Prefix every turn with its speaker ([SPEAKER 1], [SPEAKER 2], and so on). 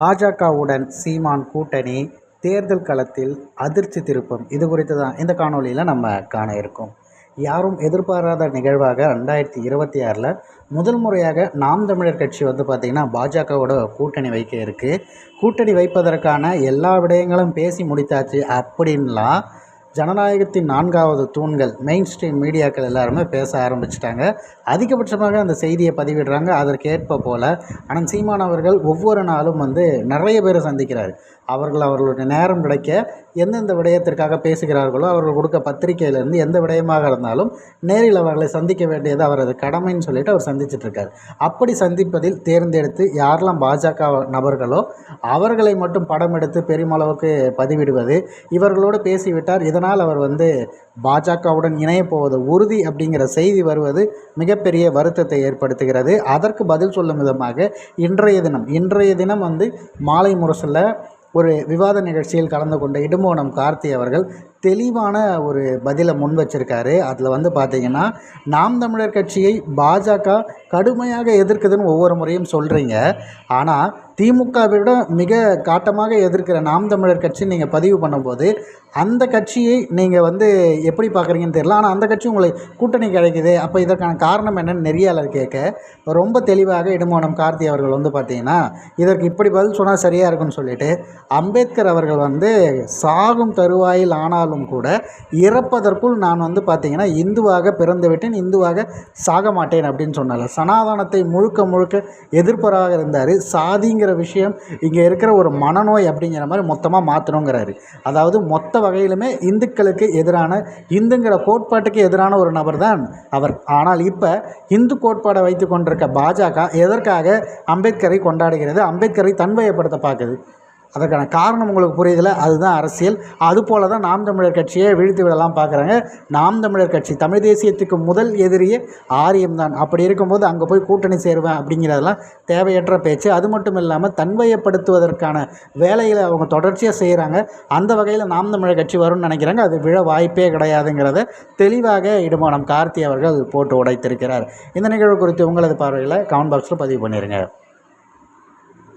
[SPEAKER 1] பாஜகவுடன் சீமான் கூட்டணி தேர்தல் களத்தில் அதிர்ச்சி திருப்பம். இது குறித்து தான் இந்த காணொலியில் நம்ம காண இருக்கோம். யாரும் எதிர்பாராத நிகழ்வாக ரெண்டாயிரத்தி இருபத்தி ஆறில் முதல் முறையாக நாம் தமிழர் கட்சி வந்து பார்த்திங்கன்னா பாஜகவோட கூட்டணி வைக்க இருக்குது கூட்டணி வைப்பதற்கான எல்லா விடயங்களும் பேசி முடித்தாச்சு அப்படின்லாம் ஜனநாயகத்தின் நான்காவது தூண்கள் மெயின் ஸ்ட்ரீம் மீடியாக்கள் எல்லாருமே பேச ஆரம்பிச்சிட்டாங்க. அதிகபட்சமாக அந்த செய்தியை பதிவிடுறாங்க. அதற்கேற்ப போல் ஆனால் சீமான் அவர்கள் ஒவ்வொரு நாளும் வந்து நிறைய பேரை சந்திக்கிறார். அவர்கள் அவர்களுடைய நேரம் கிடைக்க எந்தெந்த விடயத்திற்காக பேசுகிறார்களோ அவர்கள் கொடுக்க பத்திரிகையிலேருந்து எந்த விடயமாக இருந்தாலும் நேரில் அவர்களை சந்திக்க வேண்டியது அவரது கடமைன்னு சொல்லிட்டு அவர் சந்திச்சிட்ருக்கார். அப்படி சந்திப்பதில் தேர்ந்தெடுத்து யாரெல்லாம் பாஜக நபர்களோ அவர்களை மட்டும் படம் எடுத்து பெருமளவுக்கு பதிவிடுவது இவர்களோடு பேசிவிட்டார். இதனால் அவர் வந்து பாஜகவுடன் இணையப் போவது உறுதி அப்படிங்கிற செய்தி வருவது மிகப்பெரிய வருத்தத்தை ஏற்படுத்துகிறது. அதற்கு பதில் சொல்லும் விதமாக இன்றைய தினம் இன்றைய தினம் வந்து மாலை முரசில் ஒரு விவாத நிகழ்ச்சியில் கலந்து கொண்ட இடுமோனம் கார்த்தி அவர்கள் தெளிவான ஒரு பதிலை முன் வச்சிருக்காரு. அதில் வந்து பார்த்திங்கன்னா நாம் தமிழர் கட்சியை பாஜக கடுமையாக எதிர்க்குதுன்னு ஒவ்வொரு முறையும் சொல்கிறீங்க ஆனால் திமுகவை விட மிக காட்டமாக எதிர்க்கிற நாம் தமிழர் கட்சி நீங்கள் பதிவு பண்ணும்போது அந்த கட்சியை நீங்கள் வந்து எப்படி பார்க்குறீங்கன்னு தெரியல. ஆனால் அந்த கட்சி உங்களுக்கு கூட்டணி கிடைக்குது அப்போ இதற்கான காரணம் என்னன்னு நெறியாளர் கேட்க ரொம்ப தெளிவாக இடுமோனம் கார்த்தி அவர்கள் வந்து பார்த்தீங்கன்னா இதற்கு இப்படி பதில் சொன்னால் சரியாக இருக்குன்னு சொல்லிட்டு அம்பேத்கர் அவர்கள் வந்து சாகும் தருவாயில் ஆனாலும் கூட இறப்பதற்குள் நான் வந்து பார்த்திங்கன்னா இந்துவாக பிறந்து விட்டேன் இந்துவாக சாக மாட்டேன் அப்படின்னு சொன்னால சனாதனத்தை முழுக்க முழுக்க எதிர்ப்பராக இருந்தார். சாதிங்கிற விஷயம் இங்கே இருக்கிற ஒரு மனநோய் அப்படிங்கிற மாதிரி மொத்தமாக மாற்றணுங்கிறாரு அதாவது மொத்த வகையிலுமே இந்துக்களுக்கு எதிரான இந்துங்கிற கோட்பாட்டுக்கு எதிரான ஒரு நபர் தான் அவர். ஆனால் இப்போ இந்து கோட்பாடை வைத்து கொண்டிருக்க பாஜக எதற்காக அம்பேத்கரை கொண்டாடுகிறது? அம்பேத்கரை தன்மையப்படுத்த பார்க்குது. அதற்கான காரணம் உங்களுக்கு புரியுதில்ல அதுதான் அரசியல். அதுபோல தான் நாம் தமிழர் கட்சியை வீழ்த்து விடலாம் பார்க்குறாங்க. நாம் தமிழர் கட்சி தமிழ் தேசியத்துக்கு முதல் எதிரியே ஆரியம் தான். அப்படி இருக்கும்போது அங்கே போய் கூட்டணி சேருவேன் அப்படிங்கிறதெல்லாம் தேவையற்ற பேச்சு. அது மட்டும் இல்லாமல் தன்மையப்படுத்துவதற்கான வேலைகளை அவங்க தொடர்ச்சியாக செய்கிறாங்க அந்த வகையில் நாம் தமிழர் கட்சி வரும்னு நினைக்கிறாங்க. அது விழ வாய்ப்பே கிடையாதுங்கிறத தெளிவாக இடுமானம் கார்த்தி அவர்கள் போட்டு உடைத்திருக்கிறார். இந்த நிகழ்வு குறித்து உங்களது பார்வையில் கமெண்ட் பாக்ஸில் பதிவு பண்ணிடுங்க